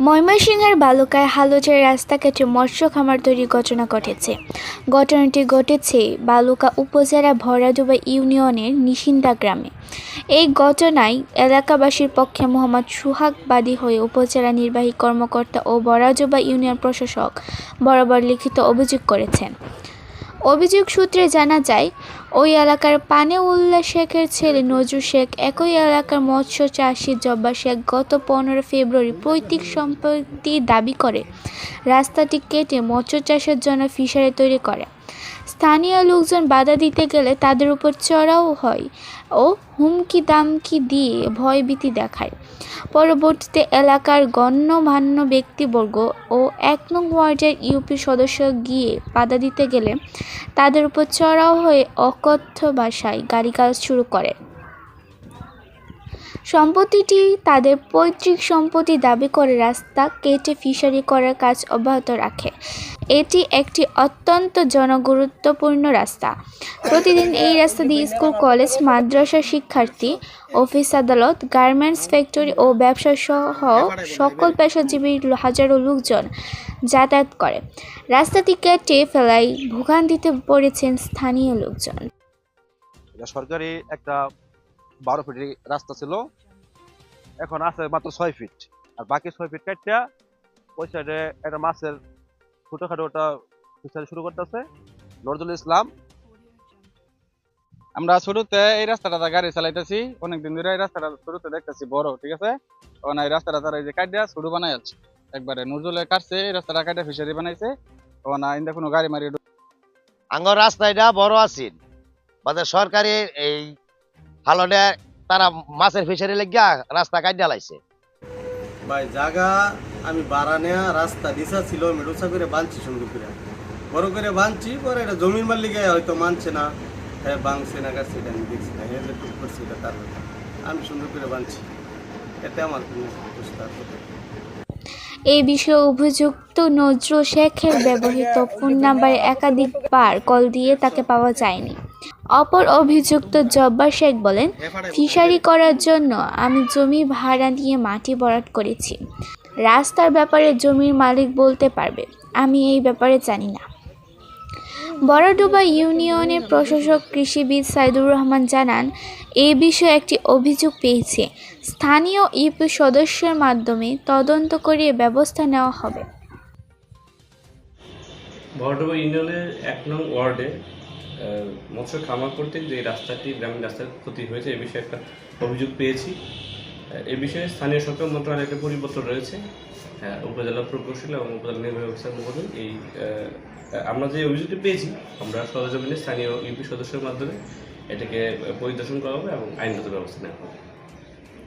ময়মনসিংহের বালুকায় হালুচের রাস্তা কেটে মৎস্য খামার তৈরির ঘটনা ঘটেছে। ঘটনাটি ঘটেছে বালুকা উপজেলা ভরাডুবা ইউনিয়নের নিশিন্দা গ্রামে। এই ঘটনায় এলাকাবাসীর পক্ষে মোহাম্মদ সুহাগ বাদী হয়ে উপজেলা নির্বাহী কর্মকর্তা ও বরাজুবা ইউনিয়ন প্রশাসক বরাবর লিখিত অভিযোগ করেছেন। অভিযোগ সূত্রে জানা যায় ওই এলাকার পানে উল্লাহ শেখের ছেলে নজরুল শেখ, একই এলাকার মৎস্য চাষি জব্বা শেখ গত পনেরো ফেব্রুয়ারি পৈতৃক সম্পত্তি দাবি করে। রাস্তাটি কেটে মৎস্য চাষের জন্য ফিশারি তৈরি করে। স্থানীয় লোকজন বাধা দিতে গেলে তাদের উপর চড়াও হয় ও হুমকি দামকি দিয়ে ভয়ভীতি দেখায়। পরবর্তীতে এলাকার গণ্যমান্য ব্যক্তিবর্গ ও এক নং ওয়ার্ডের ইউপি সদস্য গিয়ে বাধা দিতে গেলে তাদের উপর চড়াও হয়ে অকথ্য ভাষায় গালিগালাজ শুরু করে। সম্পত্তিটি তাদের পৈতৃক সম্পত্তি দাবি করে রাস্তা কেটে ফিশারি করার কাজ অব্যাহত রাখে। এটি একটি অত্যন্ত জনগুরুত্বপূর্ণ রাস্তা। প্রতিদিন এই রাস্তা দিয়ে স্কুল, কলেজ মাদ্রাসার শিক্ষার্থী, অফিস আদালত, গার্মেন্টস ফ্যাক্টরি ও ব্যবসা সহ সকল পেশাজীবী হাজারো লোকজন যাতায়াত করে। রাস্তাটি কেটে ফেলায় ভোগান্তিতে পড়েছেন স্থানীয় লোকজন। এটা সরকারি একটা বারো ফিটের রাস্তা ছিল। এখন আছে মাত্র ছয় ফিট আর বাকি ছয় ফিট কাটটা ওই সাইডে একটা মাছের ছোটখাটো ওটা ফিশারি শুরু করতেছে, নজরুল ইসলাম। আমরা শুরুতে এই রাস্তাটা গাড়ি চালাইতেছি, অনেকদিন ধরে এই রাস্তাটা শুরুতে দেখতেছি বড়, ঠিক আছে? তখন এই রাস্তাটা তারা এই যে কাটিয়া শুরু বানাই আছে। একবারে নজরুলে কাটছে, এই রাস্তাটা কাটিয়া ফিশারি বানাইছে। তখন ইন্দা কোনো গাড়ি মারি আঙ্গর রাস্তাটা বড় আছিল বাদে সরকারি এই হালনে তারা মাছের ফিশারি লাগিয়া রাস্তা কাটিয়া লাইছে। ভাই জায়গা আমি বাড়া নেয়া রাস্তা দিশা ছিল মেডুসা করে বাঁধছি সুন্দর করে। বড় করে বাঁধছি পরে এটা জমির মালিকে হয়তো মানছে না। হ্যাঁ বাংছে না গাছ সেটা আমি দেখছি না হ্যাঁ টুক করছি এটা তার আমি সুন্দর করে বাঁধছি। এতে আমার কোনো এই বিষয়ে অভিযুক্ত নজরুল শেখের ব্যবহৃত ফোন নাম্বারে একাধিকবার কল দিয়ে তাকে পাওয়া যায়নি। অপর অভিযুক্ত জব্বার শেখ বলেন, ফিশারি করার জন্য আমি জমি ভাড়া নিয়ে মাটি বরাট করেছি। রাস্তার ব্যাপারে জমির মালিক বলতে পারবে, আমি এই ব্যাপারে জানি না। বড়ডুবা ইউনিয়নের প্রশাসক কৃষিবিদ সাইদুর রহমান জানান এই বিষয়ে একটি অভিযোগ পেয়েছে। স্থানীয় ইউপি সদস্যের মাধ্যমে তদন্ত করে ব্যবস্থা নেওয়া হবে। ভরডোবা ইউনিয়নের এক নং ওয়ার্ডে মৎস্য খামার করতে যে রাস্তাটি গ্রামীণ রাস্তার ক্ষতি হয়েছে এ বিষয়ে একটা অভিযোগ পেয়েছি। এ বিষয়ে স্থানীয় সরকার মন্ত্রণালয়ের একটা পরিবর্তন রয়েছে। উপজেলা প্রকৌশল এবং উপজেলা নির্বাহী অফিসার মহোদয় এই আমরা যে অভিযোগটি পেয়েছি, আমরা সরজমিনে স্থানীয় ইউপি সদস্যের মাধ্যমে এটাকে পরিদর্শন করা হবে এবং আইনগত ব্যবস্থা নেওয়া হবে।